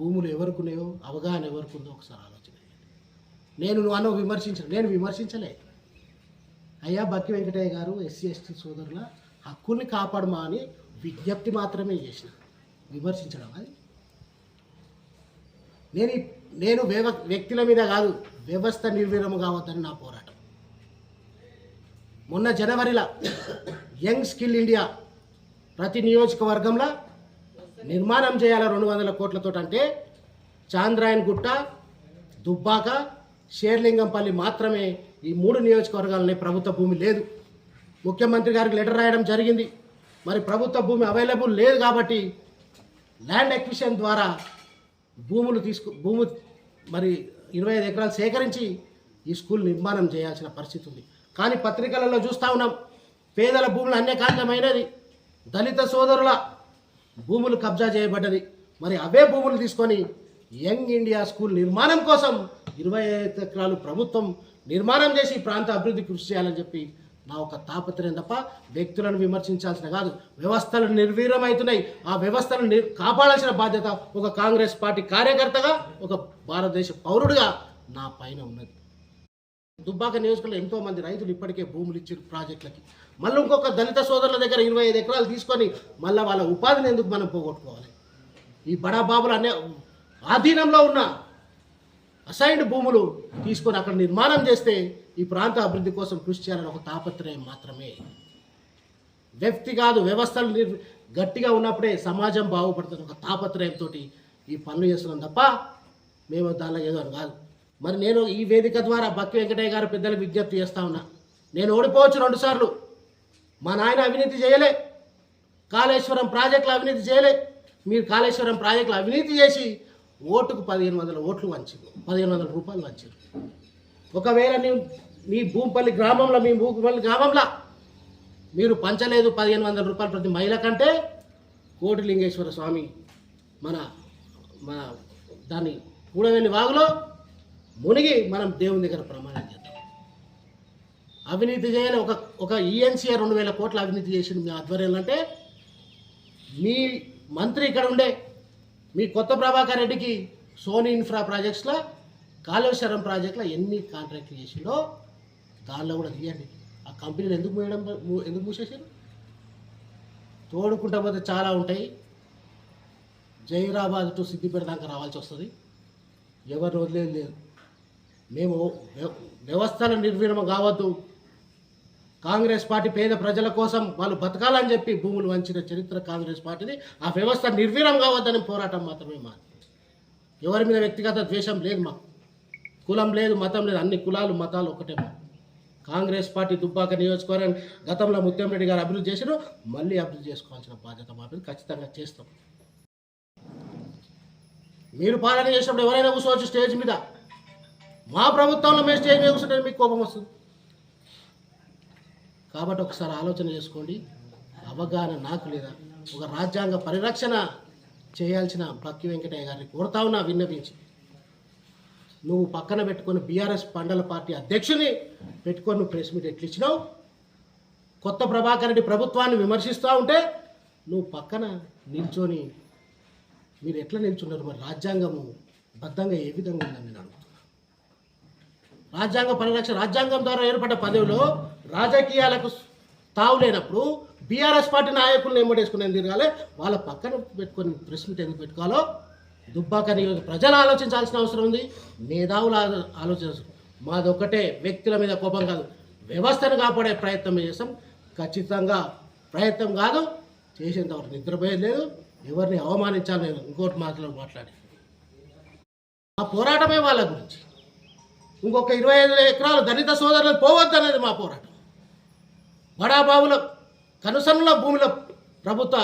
భూములు ఎవరికున్నాయో అవగాహన ఎవరుకుందో ఒకసారి ఆలోచన నేను నువ్వు అన్న విమర్శించిన నేను విమర్శించలే. అయ్యా బక్కి వెంకటయ్య గారు ఎస్సీ ఎస్టీ సోదరుల హక్కుల్ని కాపాడమా అని విజ్ఞప్తి మాత్రమే చేసిన. విమర్శించడం అది. నేను నేను వ్యవ వ్యక్తుల మీద కాదు వ్యవస్థ నిర్వీర్యము కావద్దని నా పోరాటం. మొన్న జనవరిలో యంగ్ స్కిల్ ఇండియా ప్రతి నియోజకవర్గంలో నిర్మాణం చేయాలి రెండు వందల కోట్లతో అంటే చాంద్రాయన్ గుట్ట దుబ్బాక షేర్లింగంపల్లి మాత్రమే ఈ మూడు నియోజకవర్గాలని ప్రభుత్వ భూమి లేదు. ముఖ్యమంత్రి గారికి లెటర్ రాయడం జరిగింది. మరి ప్రభుత్వ భూమి అవైలబుల్ లేదు కాబట్టి ల్యాండ్ ఎక్విషన్ ద్వారా భూములు తీసుకు భూము మరి ఇరవై ఐదు ఎకరాలు సేకరించి ఈ స్కూల్ నిర్మాణం చేయాల్సిన పరిస్థితి ఉంది. కానీ పత్రికలలో చూస్తూ ఉన్నాం. పేదల భూములు అన్యకాంతమైనది దళిత సోదరుల భూములు కబ్జా చేయబడ్డది. మరి అవే భూములు తీసుకొని యంగ్ ఇండియా స్కూల్ నిర్మాణం కోసం ఇరవై ఐదు ఎకరాలు ప్రభుత్వం నిర్మాణం చేసి ప్రాంత అభివృద్ధి కృషి చేయాలని చెప్పి నా ఒక తాపత్రయం తప్ప వ్యక్తులను విమర్శించాల్సిన కాదు. వ్యవస్థలు నిర్వీర్యమవుతున్నాయి. ఆ వ్యవస్థను కాపాడాల్సిన బాధ్యత ఒక కాంగ్రెస్ పార్టీ కార్యకర్తగా ఒక భారతదేశ పౌరుడిగా నా పైన ఉన్నది. దుబ్బాక నియోజకవర్గంలో ఎంతోమంది రైతులు ఇప్పటికే భూములు ఇచ్చారు ప్రాజెక్టులకి మళ్ళీ ఇంకొక దళిత సోదరుల దగ్గర ఇరవై ఐదు ఎకరాలు తీసుకొని మళ్ళీ వాళ్ళ ఉపాధిని ఎందుకు మనం పోగొట్టుకోవాలి? ఈ బడాబాబులు అనే ఆధీనంలో ఉన్న అసైన్డ్ భూములు తీసుకొని అక్కడ నిర్మాణం చేస్తే ఈ ప్రాంత అభివృద్ధి కోసం కృషి చేయాలని ఒక తాపత్రయం మాత్రమే. వ్యక్తి కాదు వ్యవస్థలు నిర్ గట్టిగా ఉన్నప్పుడే సమాజం బాగుపడుతుంది ఒక తాపత్రయంతో ఈ పనులు చేస్తున్నాం తప్ప మేము దానిలో ఏదో అని కాదు. మరి నేను ఈ వేదిక ద్వారా బక్కి వెంకటయ్య గారు పెద్దలకు విజ్ఞప్తి చేస్తా ఉన్నా. నేను ఓడిపోవచ్చు రెండుసార్లు మా నాయన అవినీతి చేయలే. కాళేశ్వరం ప్రాజెక్టులు అవినీతి చేయలే. మీరు కాళేశ్వరం ప్రాజెక్టులు అవినీతి చేసి ఓటుకు పదిహేను వందల ఓట్లు వంచారు పదిహేను వందల రూపాయలు వంచారు ఒకవేళ నీ మీ భూపల్లి గ్రామంలో మీ భూపల్లి గ్రామంలో మీరు పంచలేదు పదిహేను వందల రూపాయలు ప్రతి మహిళ కంటే కోటిలింగేశ్వర స్వామి మన మన దాన్ని కూడవెల్లి వాగులో మునిగి మనం దేవుని దగ్గర ప్రమాణం చేద్దాం. అవినీతి చేయని ఒక ఒక ఈఎన్సీఆర్ రెండు వేల కోట్ల అవినీతి చేసింది మీ ఆధ్వర్యంలో అంటే మీ మంత్రి ఇక్కడ ఉండే మీ కొత్త ప్రభాకర్ రెడ్డికి సోనీ ఇన్ఫ్రా ప్రాజెక్ట్స్లో కాళేశ్వరం ప్రాజెక్టులో ఎన్ని కాంట్రాక్ట్లు చేసిండో దానిలో కూడా తీయండి. ఆ కంపెనీలు ఎందుకు మూయడం ఎందుకు మూసేసారు తోడుకుంటా పోతే చాలా ఉంటాయి. జైరాబాద్ టు సిద్దిపేట దాకా రావాల్సి వస్తుంది. ఎవరు వదిలేదు లేదు. మేము వ్యవస్థల నిర్వీణం కావద్దు. కాంగ్రెస్ పార్టీ పేద ప్రజల కోసం వాళ్ళు బతకాలని చెప్పి భూములు వంచిన చరిత్ర కాంగ్రెస్ పార్టీది. ఆ వ్యవస్థ నిర్వీర్యం కావద్దని పోరాటం మాత్రమే మా ఎవరి మీద వ్యక్తిగత ద్వేషం లేదు మాకు. కులం లేదు మతం లేదు అన్ని కులాలు మతాలు ఒకటే మాకు. కాంగ్రెస్ పార్టీ దుబ్బాక నియోజకవర్గం గతంలో ముత్యంరెడ్డి గారు అభివృద్ధి చేశారు. మళ్ళీ అభివృద్ధి చేసుకోవాల్సిన బాధ్యత మా మీద ఖచ్చితంగా చేస్తాం. మీరు పాలన చేసినప్పుడు ఎవరైనా కూర్చోవచ్చు స్టేజ్ మీద. మా ప్రభుత్వంలో మేము స్టేజ్ మీద కూర్చుంటే మీకు కోపం వస్తుంది. కాబట్టి ఒకసారి ఆలోచన చేసుకోండి. అవగాహన నాకు లేదా ఒక రాజ్యాంగ పరిరక్షణ చేయాల్సిన భక్తి వెంకటయ్య గారిని కోరుతా ఉన్నా విన్నపించి నువ్వు పక్కన పెట్టుకొని బీఆర్ఎస్ పండల పార్టీ అధ్యక్షుని పెట్టుకొని నువ్వు ప్రెస్ మీట్ ఎట్లు ఇచ్చినావు? కొత్త ప్రభాకర్ రెడ్డి ప్రభుత్వాన్ని విమర్శిస్తూ ఉంటే నువ్వు పక్కన నిల్చొని మీరు ఎట్లా నిల్చున్నారు? మరి రాజ్యాంగము బద్ధంగా ఏ విధంగా ఉందని నేను అడుగుతున్నాను రాజ్యాంగ పరిరక్షణ రాజ్యాంగం ద్వారా ఏర్పడ్డ పదవిలో రాజకీయాలకు తావు లేనప్పుడు బీఆర్ఎస్ పార్టీ నాయకులను ఎంబడేసుకుని తిరగాలి? వాళ్ళ పక్కన పెట్టుకొని ప్రెస్ మీట్ ఎందుకు పెట్టుకోవాలో? దుబ్బాక నియోజక ప్రజలు ఆలోచించాల్సిన అవసరం ఉంది. మేధావులు ఆలో- ఆలోచన మాదొక్కటే వ్యక్తుల మీద కోపం కాదు. వ్యవస్థను కాపాడే ప్రయత్నం చేస్తాం. ఖచ్చితంగా ప్రయత్నం కాదు. చేసేంతవరకు నిద్రపోయేది లేదు. ఎవరిని అవమానించాలి నేను ఇంకోటి మాటలో మాట్లాడి. మా పోరాటమే వాళ్ళ గురించి. ఇంకొక ఇరవై ఐదు ఎకరాలు దళిత సోదరులు పోవద్దనేది మా పోరాటం. బడాబాబుల కనుసన్నుల భూమిలో ప్రభుత్వ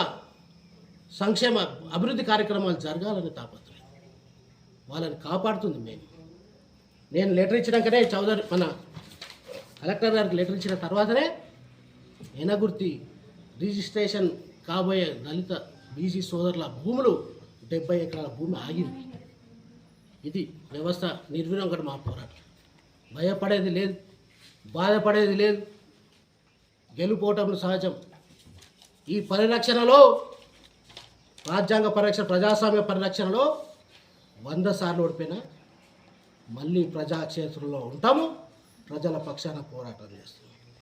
సంక్షేమ అభివృద్ధి కార్యక్రమాలు జరగాలని తాపత్రయం. వాళ్ళని కాపాడుతుంది మేము నేను లెటర్ ఇచ్చినాకనే చౌదరి మన కలెక్టర్ గారికి లెటర్ ఇచ్చిన తర్వాతనే ఎనగుర్తి రిజిస్ట్రేషన్ కాబోయే దళిత బీసీ సోదరుల భూములు డెబ్బై ఎకరాల భూమి ఆగింది. ఇది వ్యవస్థ నిర్వీణం కూడా మా పోరాటం. భయపడేది లేదు బాధపడేది లేదు. గెలుపోవటం సహజం. ఈ పరిరక్షణలో రాజ్యాంగ పరిరక్షణ ప్రజాస్వామ్య పరిరక్షణలో వంద సార్లు ఓడిపోయినా మళ్ళీ ప్రజాక్షేత్రంలో ఉంటాము ప్రజల పక్షాన పోరాటం చేస్తాము